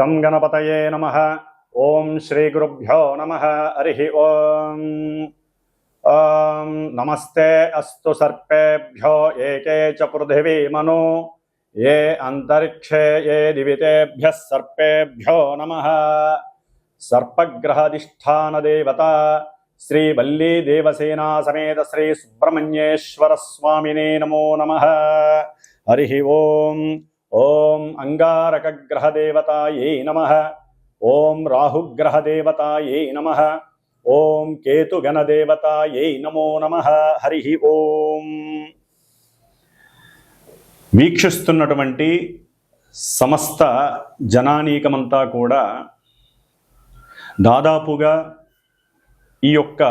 గం గణపతయే నమ. ఓం శ్రీ గురుభ్యో నమ. హరి ఓం. నమస్తే అస్తు సర్పేభ్యో ఏకే చ పృథివీ మను. ఏ అంతరిక్షే ఏ దివితేభ్య సర్పేభ్యో నమ. సర్పగ్రహధిష్టాన దేవత శ్రీ వల్లీ దేవసేనా సమేత శ్రీ సుబ్రహ్మణ్యేశ్వర స్వామినే నమో నమ. హరి ఓం. ఓం అంగారకగ్రహదేవతాయై నమ. ఓం రాహుగ్రహదేవతాయై నమ. ఓం కేతుగణదేవతాయై నమో నమ. హరి ఓం. వీక్షిస్తున్నటువంటి సమస్త జనానీకమంతా కూడా దాదాపుగా ఈ యొక్క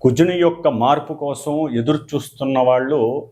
కుజుని యొక్క మార్పు కోసం ఎదురు చూస్తున్న వాళ్ళు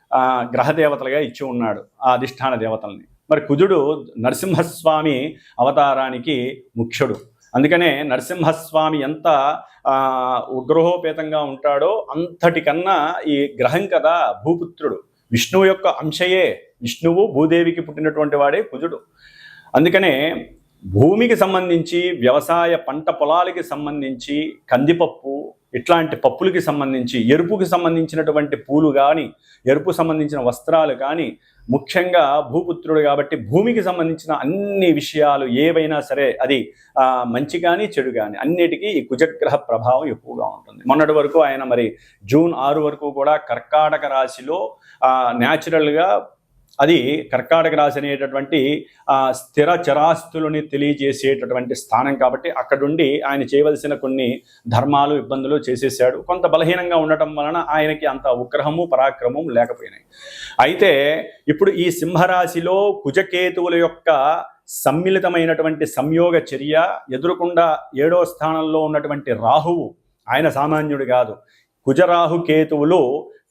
గ్రహదేవతలుగా ఇచ్చి ఉన్నాడు ఆ అధిష్టాన దేవతల్ని. మరి కుజుడు నరసింహస్వామి అవతారానికి ముఖ్యుడు. అందుకనే నరసింహస్వామి ఎంత ఉగ్రహోపేతంగా ఉంటాడో అంతటికన్నా ఈ గ్రహం కదా భూపుత్రుడు. విష్ణువు యొక్క అంశయే. విష్ణువు భూదేవికి పుట్టినటువంటి వాడే కుజుడు. అందుకనే భూమికి సంబంధించి వ్యవసాయ పంట పొలాలకి సంబంధించి కందిపప్పు ఇట్లాంటి పప్పులకి సంబంధించి ఎరుపుకి సంబంధించినటువంటి పూలు కానీ ఎరుపు సంబంధించిన వస్త్రాలు కానీ ముఖ్యంగా భూపుత్రుడు కాబట్టి భూమికి సంబంధించిన అన్ని విషయాలు ఏవైనా సరే అది మంచి కానీ చెడు కానీ అన్నిటికీ ఈ కుజగ్రహ ప్రభావం ఎక్కువగా ఉంటుంది. మొన్నటి వరకు ఆయన మరి జూన్ ఆరు వరకు కూడా కర్కాటక రాశిలో న్యాచురల్గా అది కర్కాటక రాశి అనేటటువంటి స్థిర చరాస్తులని తెలియజేసేటటువంటి స్థానం కాబట్టి అక్కడుండి ఆయన చేయవలసిన కొన్ని ధర్మాలు ఇబ్బందులు చేసేసాడు. కొంత బలహీనంగా ఉండటం వలన ఆయనకి అంత ఉగ్రహము పరాక్రమం లేకపోయినాయి. అయితే ఇప్పుడు ఈ సింహరాశిలో కుజకేతువుల యొక్క సమ్మిళితమైనటువంటి సంయోగ చర్య ఎదురుకుండా ఏడో స్థానంలో ఉన్నటువంటి రాహువు ఆయన సామాన్యుడు కాదు. కుజరాహు కేతువులు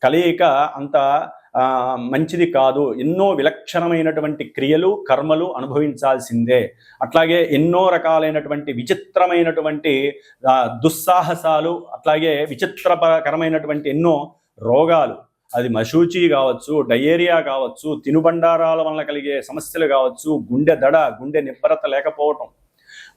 కలయిక అంత మంచిది కాదు. ఎన్నో విలక్షణమైనటువంటి క్రియలు కర్మలు అనుభవించాల్సిందే. అట్లాగే ఎన్నో రకాలైనటువంటి విచిత్రమైనటువంటి దుస్సాహసాలు అట్లాగే విచిత్రకరమైనటువంటి ఎన్నో రోగాలు. అది మశూచి కావచ్చు డయేరియా కావచ్చు తినుబండారాల వలన కలిగే సమస్యలు కావచ్చు గుండె దడ గుండె నిబ్బరత లేకపోవటం.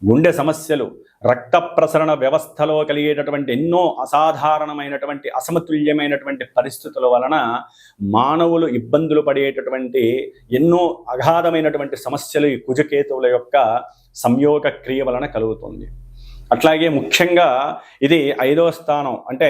గుండె సమస్యలు రక్త ప్రసరణ వ్యవస్థలో కలిగేటటువంటి ఎన్నో అసాధారణమైనటువంటి అసమతుల్యమైనటువంటి పరిస్థితుల వలన మానవులు ఇబ్బందులు పడేటటువంటి ఎన్నో అగాధమైనటువంటి సమస్యలు ఈ కుజకేతువుల యొక్క సంయోగ క్రియ వలన కలుగుతుంది. అట్లాగే ముఖ్యంగా ఇది ఐదో స్థానం. అంటే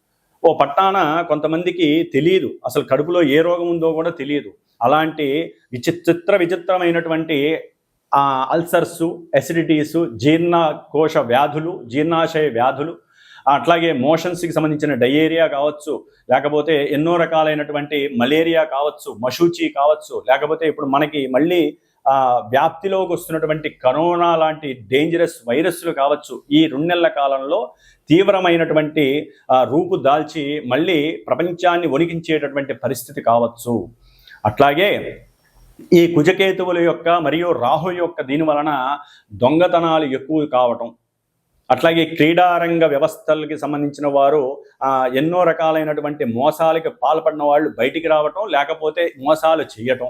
ఓ పట్టాన కొంతమందికి తెలియదు అసలు కడుపులో ఏ రోగం ఉందో కూడా తెలియదు అలాంటి విచిత్ర విచిత్రమైనటువంటి అల్సర్సు అసిడిటీసు జీర్ణకోశ వ్యాధులు జీర్ణాశయ వ్యాధులు అట్లాగే మోషన్స్కి సంబంధించిన డయేరియా కావచ్చు లేకపోతే ఎన్నో రకాలైనటువంటి మలేరియా కావచ్చు మషూచి కావచ్చు లేకపోతే ఇప్పుడు మనకి మళ్ళీ వ్యాప్తిలోకి వస్తున్నటువంటి కరోనా లాంటి డేంజరస్ వైరస్లు కావచ్చు ఈ రెండు నెలల కాలంలో తీవ్రమైనటువంటి రూపు దాల్చి మళ్ళీ ప్రపంచాన్ని వణికించేటటువంటి పరిస్థితి కావచ్చు. అట్లాగే ఈ కుజకేతువుల యొక్క మరియు రాహు యొక్క దీని వలన దొంగతనాలు ఎక్కువ కావటం అట్లాగే క్రీడారంగ వ్యవస్థలకి సంబంధించిన వారు ఎన్నో రకాలైనటువంటి మోసాలకి పాల్పడిన వాళ్ళు బయటికి రావటం లేకపోతే మోసాలు చేయటం.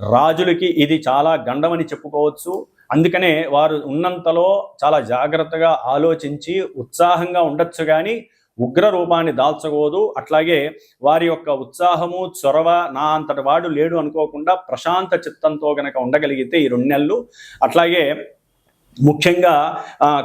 రాజులకి ఇది చాలా గండమని చెప్పుకోవచ్చు. అందుకనే వారు ఉన్నంతలో చాలా జాగ్రత్తగా ఆలోచించి ఉత్సాహంగా ఉండొచ్చు కానీ ఉగ్ర రూపాన్ని దాల్చకూడదు. అట్లాగే వారి యొక్క ఉత్సాహము చొరవ నా అంతటి వాడు లేడు అనుకోకుండా ప్రశాంత చిత్తంతో గనక ఉండగలిగితే ఈ రెండు నెలలు. అట్లాగే ముఖ్యంగా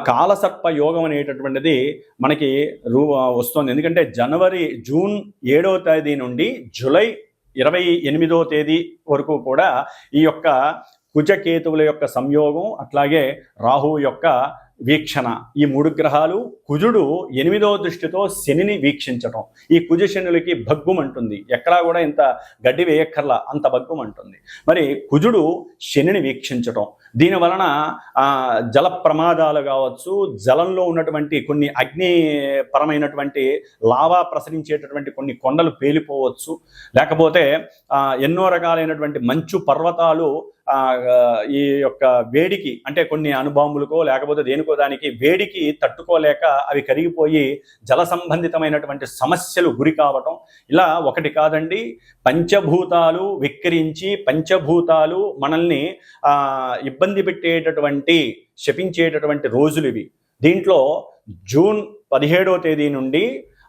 కాలసర్ప యోగం అనేటటువంటిది మనకి రూ వస్తుంది. ఎందుకంటే జనవరి జూన్ ఏడవ తేదీ నుండి జూలై ఇరవై ఎనిమిదో తేదీ వరకు కూడా ఈ యొక్క కుజకేతువుల యొక్క సంయోగం అట్లాగే రాహువు యొక్క వీక్షణ. ఈ మూడు గ్రహాలు కుజుడు ఎనిమిదో దృష్టితో శనిని వీక్షించటం. ఈ కుజ శనులకి భగ్గుమంటుంది ఎక్కడా కూడా ఇంత గడ్డి వేయక్కర్లా అంత భగ్గుమంటుంది మరి కుజుడు శనిని వీక్షించటం. దీని వలన జల ప్రమాదాలు కావచ్చు జలంలో ఉన్నటువంటి కొన్ని అగ్ని పరమైనటువంటి లావా ప్రసరించేటటువంటి కొన్ని కొండలు పేలిపోవచ్చు. లేకపోతే ఎన్నో రకాలైనటువంటి మంచు పర్వతాలు ఈ యొక్క వేడికి అంటే కొన్ని అణుబాంబులకో లేకపోతే దేనికో దానికి వేడికి తట్టుకోలేక అవి కరిగిపోయి జల సంబంధితమైనటువంటి సమస్యలు గురి కావటం. ఇలా ఒకటి కాదండి పంచభూతాలు విక్రించి పంచభూతాలు మనల్ని ఇబ్బంది పెట్టేటటువంటి శపించేటటువంటి రోజులు ఇవి. దీంట్లో జూన్ పదిహేడవ తేదీ నుండి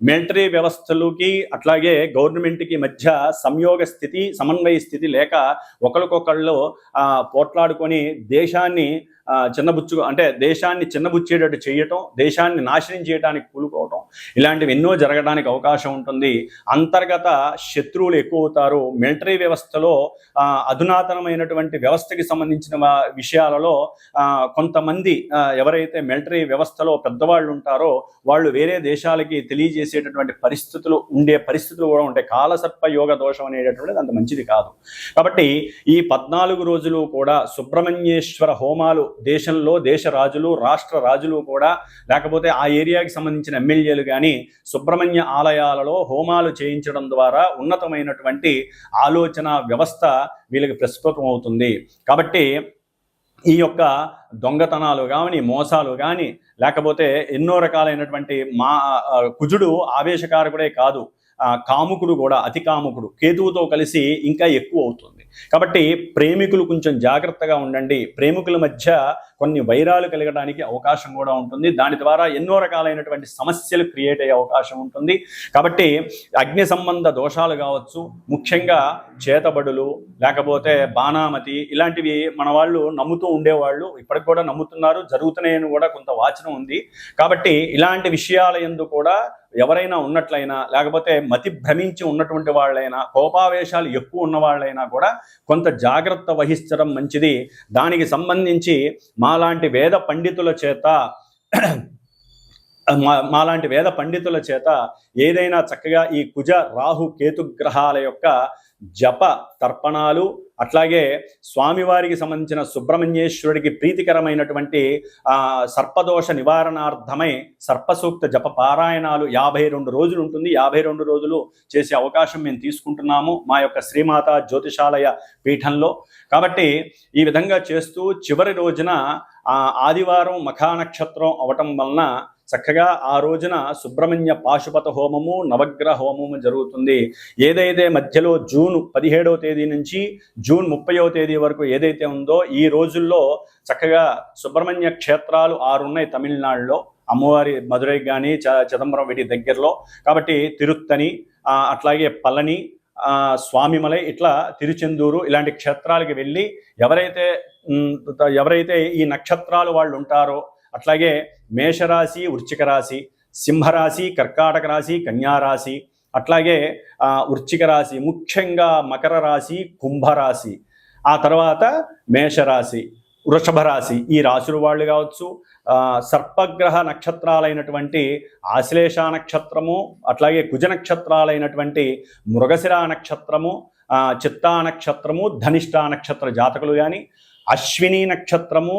మిలిటరీ వ్యవస్థలకి అట్లాగే గవర్నమెంట్కి మధ్య సంయోగ స్థితి సమన్వయ స్థితి లేక ఒకరికొకళ్ళు పోట్లాడుకొని దేశాన్ని చిన్నబుచ్చు అంటే దేశాన్ని చిన్నబుచ్చేటట్టు చేయటం దేశాన్ని నాశనం చేయడానికి కూలుకోవటం ఇలాంటివి ఎన్నో జరగడానికి అవకాశం ఉంటుంది. అంతర్గత శత్రువులు ఎక్కువ అవుతారు మిలిటరీ వ్యవస్థలో అధునాతనమైనటువంటి వ్యవస్థకి సంబంధించిన విషయాలలో కొంతమంది ఎవరైతే మిలిటరీ వ్యవస్థలో పెద్దవాళ్ళు ఉంటారో వాళ్ళు వేరే దేశాలకి చేసేటటువంటి పరిస్థితులు ఉండే పరిస్థితులు కూడా ఉంటాయి. కాలసర్ప యోగ దోషం అనేటటువంటిది అంత మంచిది కాదు. కాబట్టి ఈ పద్నాలుగు రోజులు కూడా సుబ్రహ్మణ్యేశ్వర హోమాలు దేశంలో దేశ రాజులు రాష్ట్ర రాజులు కూడా లేకపోతే ఆ ఏరియాకి సంబంధించిన ఎమ్మెల్యేలు కానీ సుబ్రహ్మణ్య ఆలయాలలో హోమాలు చేయించడం ద్వారా ఉన్నతమైనటువంటి ఆలోచన వ్యవస్థ వీళ్ళకి ప్రస్ఫుటం అవుతుంది. కాబట్టి ఈ యొక్క దొంగతనాలు కానీ మోసాలు కానీ లేకపోతే ఎన్నో రకాలైనటువంటి మా కుజుడు ఆవేశకారకుడే కాదు. కాముకుడు కూడా అతి కాముకుడు. కేతువుతో కలిసి ఇంకా ఎక్కువ అవుతుంది. కాబట్టి ప్రేమికులు కొంచెం జాగ్రత్తగా ఉండండి. ప్రేమికుల మధ్య కొన్ని వైరాలు కలగడానికి అవకాశం కూడా ఉంటుంది. దాని ద్వారా ఎన్నో రకాలైనటువంటి సమస్యలు క్రియేట్ అయ్యే అవకాశం ఉంటుంది. కాబట్టి అగ్ని సంబంధ దోషాలు కావచ్చు ముఖ్యంగా చేతబడులు లేకపోతే బాణామతి ఇలాంటివి మన వాళ్ళు నమ్ముతూ ఉండేవాళ్ళు ఇప్పటికి కూడా నమ్ముతున్నారు. జరుగుతున్నాయని కూడా కొంత వాచనం ఉంది. కాబట్టి ఇలాంటి విషయాల ఎందు కూడా ఎవరైనా ఉన్నట్లయినా లేకపోతే మతి భ్రమించి ఉన్నటువంటి వాళ్ళైనా కోపావేశాలు ఎక్కువ ఉన్న వాళ్ళైనా కూడా కొంత జాగ్రత్త వహించడం మంచిది. దానికి సంబంధించి మాలాంటి వేద పండితుల చేత మా మాలాంటి వేద పండితుల చేత ఏదైనా చక్కగా ఈ కుజ రాహు కేతు గ్రహాల యొక్క జప తర్పణాలు అట్లాగే స్వామివారికి సంబంధించిన సుబ్రహ్మణ్యేశ్వరుడికి ప్రీతికరమైనటువంటి సర్పదోష నివారణార్థమై సర్పసూక్త జప పారాయణాలు యాభై రెండు రోజులు ఉంటుంది. యాభై రెండు రోజులు చేసే అవకాశం మేము తీసుకుంటున్నాము మా యొక్క శ్రీమాత జ్యోతిషాలయ పీఠంలో. కాబట్టి ఈ విధంగా చేస్తూ చివరి రోజున ఆదివారం మఖా నక్షత్రం అవటం వలన చక్కగా ఆ రోజున సుబ్రహ్మణ్య పాశుపత హోమము నవగ్రహ హోమము జరుగుతుంది. ఏదైతే మధ్యలో జూన్ పదిహేడవ తేదీ నుంచి జూన్ ముప్పైవ తేదీ వరకు ఏదైతే ఉందో ఈ రోజుల్లో చక్కగా సుబ్రహ్మణ్య క్షేత్రాలు ఆరు ఉన్నాయి తమిళనాడులో. అమ్మవారి మధురై కానీ చ చిదంబరం వీటి దగ్గరలో. కాబట్టి తిరుత్తని అట్లాగే పళని స్వామిమలై ఇట్లా తిరుచెందూరు ఇలాంటి క్షేత్రాలకి వెళ్ళి ఎవరైతే ఎవరైతే ఈ నక్షత్రాలు వాళ్ళు ఉంటారో అట్లాగే మేషరాశి వృశ్చిక రాశి సింహరాశి కర్కాటక రాశి కన్యారాశి అట్లాగే వృశ్చిక రాశి ముఖ్యంగా మకర రాశి కుంభరాశి ఆ తర్వాత మేషరాశి వృషభ రాశి ఈ రాశుల వాళ్ళు కావచ్చు సర్పగ్రహ నక్షత్రాలైనటువంటి ఆశ్లేష నక్షత్రము అట్లాగే కుజ నక్షత్రాలైనటువంటి మృగశిర నక్షత్రము చిత్తా నక్షత్రము ధనిష్ట నక్షత్ర జాతకులు కానీ అశ్విని నక్షత్రము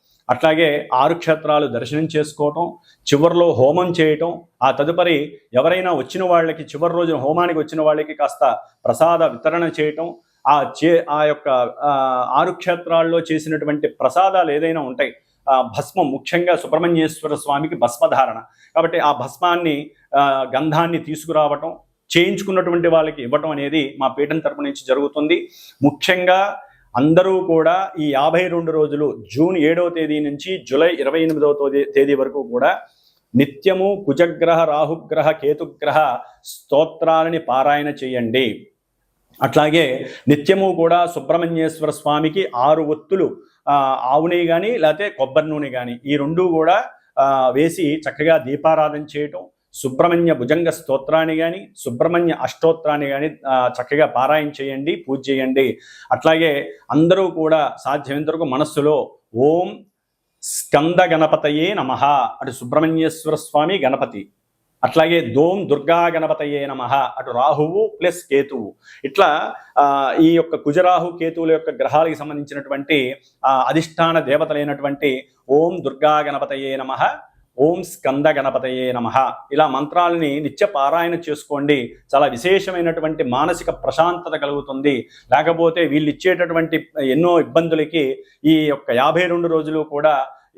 అట్లాగే ఆరు క్షేత్రాలు దర్శనం చేసుకోవటం చివరిలో హోమం చేయటం ఆ తదుపరి ఎవరైనా వచ్చిన వాళ్ళకి చివరి రోజున హోమానికి వచ్చిన వాళ్ళకి కాస్త ప్రసాద వితరణ చేయటం ఆ చే ఆ యొక్క ఆరు క్షేత్రాల్లో చేసినటువంటి ప్రసాదాలు ఏదైనా ఉంటాయి ఆ భస్మం ముఖ్యంగా సుబ్రహ్మణ్యేశ్వర స్వామికి భస్మధారణ. కాబట్టి ఆ భస్మాన్ని గంధాన్ని తీసుకురావటం చేయించుకున్నటువంటి వాళ్ళకి ఇవ్వటం అనేది మా పీఠం తరపు నుంచి జరుగుతుంది. ముఖ్యంగా అందరూ కూడా ఈ యాభై రెండు రోజులు జూన్ ఏడవ తేదీ నుంచి జూలై ఇరవై ఎనిమిదవ తేదీ తేదీ వరకు కూడా నిత్యము కుజగ్రహ రాహుగ్రహ కేతుగ్రహ స్తోత్రాలని పారాయణ చేయండి. అట్లాగే నిత్యము కూడా సుబ్రహ్మణ్యేశ్వర స్వామికి ఆరు ఒత్తులు ఆవుని ఆవు నెయ్యి కానీ లేకపోతే కొబ్బరి నూనె కానీ ఈ రెండు కూడా వేసి చక్కగా దీపారాధన చేయటం సుబ్రహ్మణ్య భుజంగ స్తోత్రాన్ని కానీ సుబ్రహ్మణ్య అష్టోత్రాన్ని కానీ చక్కగా పారాయణ చేయండి పూజ చేయండి. అట్లాగే అందరూ కూడా సాధ్యమైనంతవరకు మనస్సులో ఓం స్కంద గణపతయే నమ అటు సుబ్రహ్మణ్యేశ్వర స్వామి గణపతి. అట్లాగే దోం దుర్గా గణపతయే నమ అటు రాహువు ప్లస్ కేతువు. ఇట్లా ఆ, ఈ యొక్క కుజరాహు కేతువుల యొక్క గ్రహాలకు సంబంధించినటువంటి ఆ, అధిష్టాన దేవతలైనటువంటి ఓం దుర్గా గణపతయే నమ ఓం స్కంద గణపతయే నమ. ఇలా మంత్రాలని నిత్య పారాయణ చేసుకోండి. చాలా విశేషమైనటువంటి మానసిక ప్రశాంతత కలుగుతుంది. లేకపోతే వీళ్ళు ఇచ్చేటటువంటి ఎన్నో ఇబ్బందులకి ఈ యొక్క యాభై రెండు రోజులు కూడా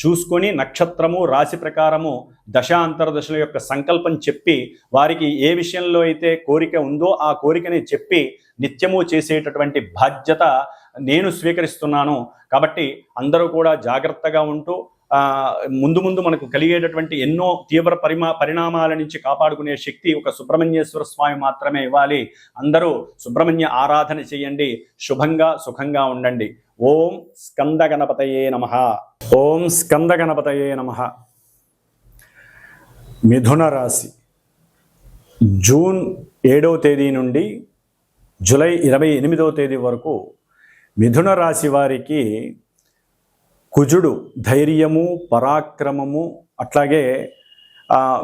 చూసుకొని నక్షత్రము రాశి ప్రకారము దశ అంతర్దశల యొక్క సంకల్పం చెప్పి వారికి ఏ విషయంలో అయితే కోరిక ఉందో ఆ కోరికని చెప్పి నిత్యము చేసేటటువంటి బాధ్యత నేను స్వీకరిస్తున్నాను. కాబట్టి అందరూ కూడా జాగ్రత్తగా ఉంటూ ముందు ముందు మనకు కలిగేటటువంటి ఎన్నో తీవ్ర పరిమా పరిణామాల నుంచి కాపాడుకునే శక్తి ఒక సుబ్రహ్మణ్యేశ్వర స్వామి మాత్రమే ఇవ్వాలి. అందరూ సుబ్రహ్మణ్య ఆరాధన చేయండి. శుభంగా సుఖంగా ఉండండి. ఓం స్కంద గణపతయే నమ. ఓం స్కంద గణపతయే నమ. మిథున రాశి. జూన్ ఏడవ తేదీ నుండి జూలై ఇరవై ఎనిమిదవ తేదీ వరకు మిథున రాశి వారికి కుజుడు ధైర్యము పరాక్రమము అట్లాగే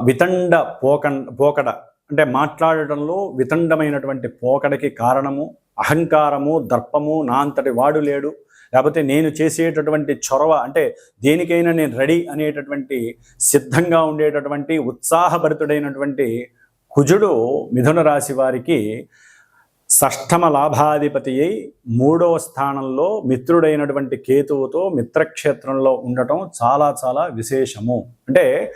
వితండ పోక పోకడ. అంటే మాట్లాడటంలో వితండమైనటువంటి పోకడకి కారణము అహంకారము దర్పము నా అంతటి వాడు లేడు. లేకపోతే నేను చేసేటటువంటి చొరవ అంటే దేనికైనా నేను రెడీ అనేటటువంటి సిద్ధంగా ఉండేటటువంటి ఉత్సాహభరితుడైనటువంటి కుజుడు మిథున రాశి వారికి షష్టమ లాభాధిపతి అయి మూడవ స్థానంలో మిత్రుడైనటువంటి కేతువుతో మిత్రక్షేత్రంలో ఉండటం చాలా చాలా విశేషము. అంటే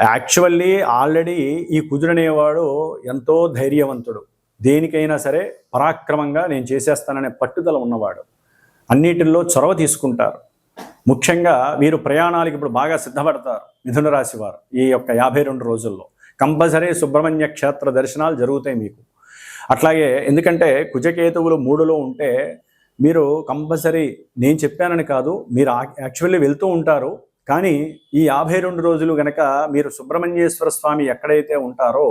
యాక్చువల్లీ ఆల్రెడీ ఈ కుజుడనేవాడు ఎంతో ధైర్యవంతుడు. దేనికైనా సరే పరాక్రమంగా నేను చేసేస్తాననే పట్టుదల ఉన్నవాడు. అన్నిటిల్లో చొరవ తీసుకుంటారు. ముఖ్యంగా వీరు ప్రయాణాలకు ఇప్పుడు బాగా సిద్ధపడతారు మిథున రాశి వారు ఈ యొక్క యాభై రెండు రోజుల్లో. కంపల్సరీ సుబ్రహ్మణ్య క్షేత్ర దర్శనాలు జరుగుతాయి మీకు. అట్లాగే ఎందుకంటే కుజకేతువులు మూడులో ఉంటే మీరు కంపల్సరీ నేను చెప్పానని కాదు మీరు యాక్చువల్లీ వెళ్తూ ఉంటారు. కానీ ఈ యాభై రెండు రోజులు గనక మీరు సుబ్రహ్మణ్యేశ్వర స్వామి ఎక్కడైతే ఉంటారో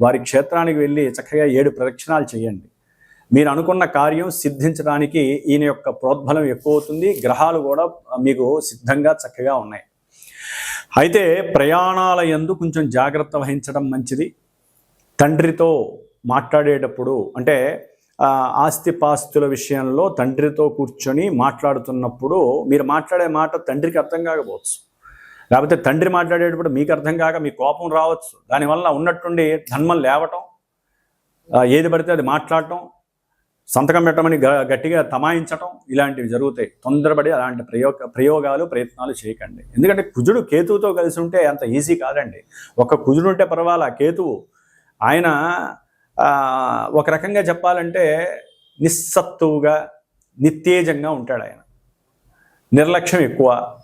వారి క్షేత్రానికి వెళ్ళి చక్కగా ఏడు ప్రదక్షిణాలు చేయండి. మీరు అనుకున్న కార్యం సిద్ధించడానికి ఈయన యొక్క ప్రోద్బలం ఎక్కువ అవుతుంది గ్రహాలు కూడా మీకు సిద్ధంగా చక్కగా ఉన్నాయి. అయితే ప్రయాణాల ఎందు కొంచెం జాగ్రత్త వహించడం మంచిది. తండ్రితో మాట్లాడేటప్పుడు అంటే ఆస్తిపాస్తుల విషయంలో తండ్రితో కూర్చొని మాట్లాడుతున్నప్పుడు మీరు మాట్లాడే మాట తండ్రికి అర్థం కాకపోవచ్చు. లేకపోతే తండ్రి మాట్లాడేటప్పుడు మీకు అర్థం కాక మీ కోపం రావచ్చు. దానివల్ల ఉన్నట్టుండి ధన్మం లేవటం ఏది పడితే అది మాట్లాడటం సంతకం పెట్టమని గ- గట్టిగా తమాయించటం ఇలాంటివి జరుగుతాయి. తొందరపడి అలాంటి ప్రయోగ ప్రయోగాలు ప్రయత్నాలు చేయకండి. ఎందుకంటే కుజుడు కేతువుతో కలిసి ఉంటే అంత ఈజీ కాదండి. ఒక కుజుడు ఉంటే పర్వాలా? కేతువు ఆయన ఒక రకంగా చెప్పాలంటే నిస్సత్తువుగా నిత్తేజంగా ఉంటాడు ఆయన. నిర్లక్ష్యం ఎక్కువ.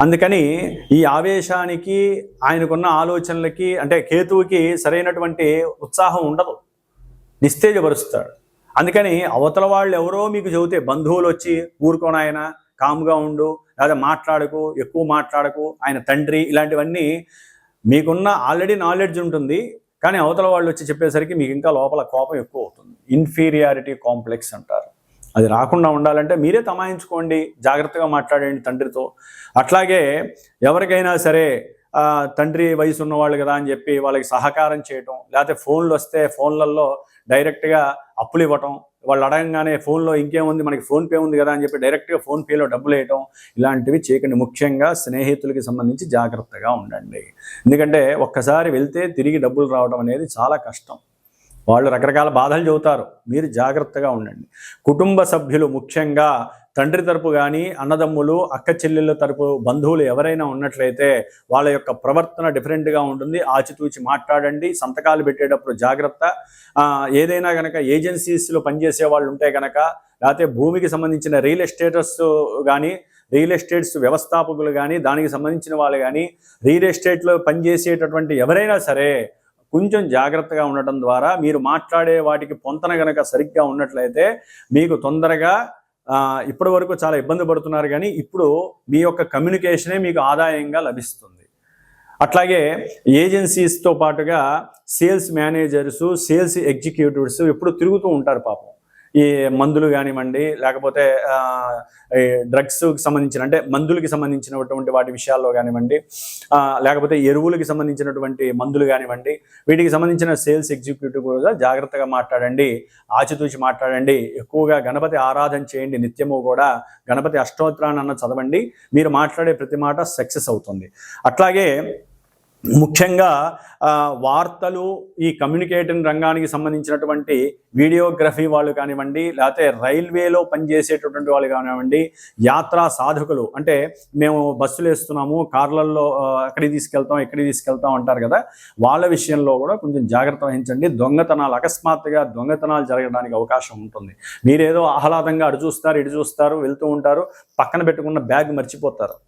అందుకని ఈ ఆవేశానికి ఆయనకున్న ఆలోచనలకి అంటే కేతువుకి సరైనటువంటి ఉత్సాహం ఉండదు. నిస్తేజపరుస్తాడు. అందుకని అవతల వాళ్ళు ఎవరో మీకు చెబితే బంధువులు వచ్చి ఊరుకోనాయన ఆయన కాముగా ఉండు లేదా మాట్లాడకు ఎక్కువ మాట్లాడకు ఆయన తండ్రి ఇలాంటివన్నీ మీకున్న ఆల్రెడీ నాలెడ్జ్ ఉంటుంది. కానీ అవతల వాళ్ళు వచ్చి చెప్పేసరికి మీకు ఇంకా లోపల కోపం ఎక్కువ అవుతుంది. ఇన్ఫీరియారిటీ కాంప్లెక్స్ అంటారు. అది రాకుండా ఉండాలంటే మీరే తమాయించుకోండి జాగ్రత్తగా మాట్లాడండి తండ్రితో. అట్లాగే ఎవరికైనా సరే తండ్రి వయసు ఉన్నవాళ్ళు కదా అని చెప్పి వాళ్ళకి సహకారం చేయటం లేకపోతే ఫోన్లు వస్తే ఫోన్లలో డైరెక్ట్గా అప్పులు ఇవ్వటం వాళ్ళు అడగంగానే ఫోన్లో ఇంకేముంది? మనకి ఫోన్పే ఉంది కదా అని చెప్పి డైరెక్ట్గా ఫోన్పేలో డబ్బులు వేయటం ఇలాంటివి చేయకండి. ముఖ్యంగా స్నేహితులకి సంబంధించి జాగ్రత్తగా ఉండండి. ఎందుకంటే ఒక్కసారి వెళ్తే తిరిగి డబ్బులు రావడం అనేది చాలా కష్టం. వాళ్ళు రకరకాల బాధలు చెబుతారు. మీరు జాగ్రత్తగా ఉండండి. కుటుంబ సభ్యులు ముఖ్యంగా తండ్రి తరపు కానీ అన్నదమ్ములు అక్క చెల్లెళ్ళ తరపు బంధువులు ఎవరైనా ఉన్నట్లయితే వాళ్ళ యొక్క ప్రవర్తన డిఫరెంట్గా ఉంటుంది. ఆచితూచి మాట్లాడండి. సంతకాలు పెట్టేటప్పుడు జాగ్రత్త. ఏదైనా కనుక ఏజెన్సీస్లో పనిచేసే వాళ్ళు ఉంటే కనుక లేకపోతే భూమికి సంబంధించిన రియల్ ఎస్టేటర్స్ కానీ రియల్ ఎస్టేట్స్ వ్యవస్థాపకులు కానీ దానికి సంబంధించిన వాళ్ళు కానీ రియల్ ఎస్టేట్లో పనిచేసేటటువంటి ఎవరైనా సరే కొంచెం జాగ్రత్తగా ఉండటం ద్వారా మీరు మాట్లాడే వాటికి పొంతన గనక సరిగ్గా ఉన్నట్లయితే మీకు తొందరగా ఇప్పటి వరకు చాలా ఇబ్బంది పడుతున్నారు కానీ ఇప్పుడు మీ యొక్క కమ్యూనికేషనే మీకు ఆదాయంగా లభిస్తుంది. అట్లాగే ఏజెన్సీస్తో పాటుగా సేల్స్ మేనేజర్స్ సేల్స్ ఎగ్జిక్యూటివ్స్ ఎప్పుడు తిరుగుతూ ఉంటారు పాపం. ఈ మందులు కానివ్వండి లేకపోతే డ్రగ్స్కి సంబంధించిన అంటే మందులకి సంబంధించినటువంటి వాటి విషయాల్లో కానివ్వండి లేకపోతే ఎరువులకి సంబంధించినటువంటి మందులు కానివ్వండి వీటికి సంబంధించిన సేల్స్ ఎగ్జిక్యూటివ్ కూడా జాగ్రత్తగా మాట్లాడండి ఆచితూచి మాట్లాడండి ఎక్కువగా గణపతి ఆరాధన చేయండి నిత్యము కూడా గణపతి అష్టోత్తరాన్ని అన్న చదవండి మీరు మాట్లాడే ప్రతి మాట సక్సెస్ అవుతుంది. అట్లాగే ముఖ్యంగా వార్తలు ఈ కమ్యూనికేటింగ్ రంగానికి సంబంధించినటువంటి వీడియోగ్రఫీ వాళ్ళు కానివ్వండి లేకపోతే రైల్వేలో పనిచేసేటటువంటి వాళ్ళు కానివ్వండి యాత్రా సాధకులు. అంటే మేము బస్సులు వేస్తున్నాము కార్లలో అక్కడికి తీసుకెళ్తాం ఇక్కడికి తీసుకెళ్తాం అంటారు కదా వాళ్ళ విషయంలో కూడా కొంచెం జాగ్రత్త వహించండి. దొంగతనాలు అకస్మాత్తుగా దొంగతనాలు జరగడానికి అవకాశం ఉంటుంది. మీరేదో ఆహ్లాదంగా అటు చూస్తారు ఇటు చూస్తారు వెళ్తూ ఉంటారు పక్కన పెట్టుకున్న బ్యాగ్ మర్చిపోతారు.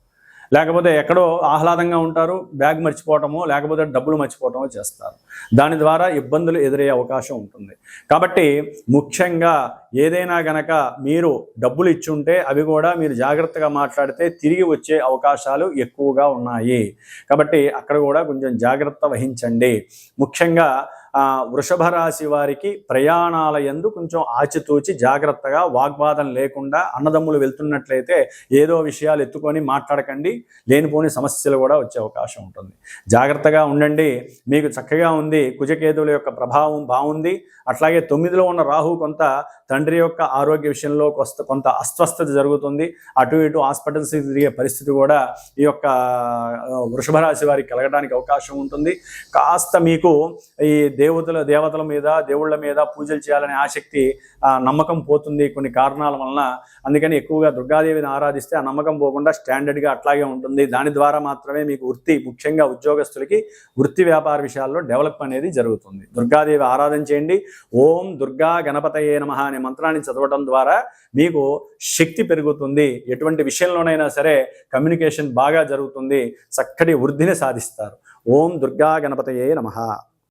లేకపోతే ఎక్కడో ఆహ్లాదంగా ఉంటారు బ్యాగ్ మర్చిపోవటమో లేకపోతే డబ్బులు మర్చిపోవటమో చేస్తారు. దాని ద్వారా ఇబ్బందులు ఎదురయ్యే అవకాశం ఉంటుంది. కాబట్టి ముఖ్యంగా ఏదైనా గనక మీరు డబ్బులు ఇచ్చుంటే అవి కూడా మీరు జాగ్రత్తగా మాట్లాడితే తిరిగి వచ్చే అవకాశాలు ఎక్కువగా ఉన్నాయి. కాబట్టి అక్కడ కూడా కొంచెం జాగ్రత్త వహించండి. ముఖ్యంగా వృషభ రాశి వారికి ప్రయాణాల ఎందు కొంచెం ఆచితూచి జాగ్రత్తగా వాగ్వాదం లేకుండా అన్నదమ్ములు వెళ్తున్నట్లయితే ఏదో విషయాలు ఎత్తుకొని మాట్లాడకండి లేనిపోని సమస్యలు కూడా వచ్చే అవకాశం ఉంటుంది. జాగ్రత్తగా ఉండండి. మీకు చక్కగా ఉంది. కుజకేతువుల యొక్క ప్రభావం బాగుంది. అట్లాగే తొమ్మిదిలో ఉన్న రాహు కొంత తండ్రి యొక్క ఆరోగ్య విషయంలో కొస్త కొంత అస్వస్థత జరుగుతుంది. అటు ఇటు హాస్పిటల్స్ తిరిగే పరిస్థితి కూడా ఈ యొక్క వృషభ రాశి వారికి కలగడానికి అవకాశం ఉంటుంది. కాస్త మీకు ఈ దేవతల దేవతల మీద దేవుళ్ళ మీద పూజలు చేయాలనే ఆసక్తి ఆ, నమ్మకం పోతుంది కొన్ని కారణాల వలన. అందుకని ఎక్కువగా దుర్గాదేవిని ఆరాధిస్తే ఆ నమ్మకం పోకుండా స్టాండర్డ్గా అట్లాగే ఉంటుంది. దాని ద్వారా మాత్రమే మీకు వృత్తి ముఖ్యంగా ఉద్యోగస్తులకి వృత్తి వ్యాపార విషయాల్లో డెవలప్ అనేది జరుగుతుంది. దుర్గాదేవి ఆరాధన చేయండి. ఓం దుర్గా గణపతయే నమ అనే మంత్రాన్ని చదవడం ద్వారా మీకు శక్తి పెరుగుతుంది. ఎటువంటి విషయంలోనైనా సరే కమ్యూనికేషన్ బాగా జరుగుతుంది. చక్కటి వృద్ధిని సాధిస్తారు. ఓం దుర్గా గణపతయే నమ.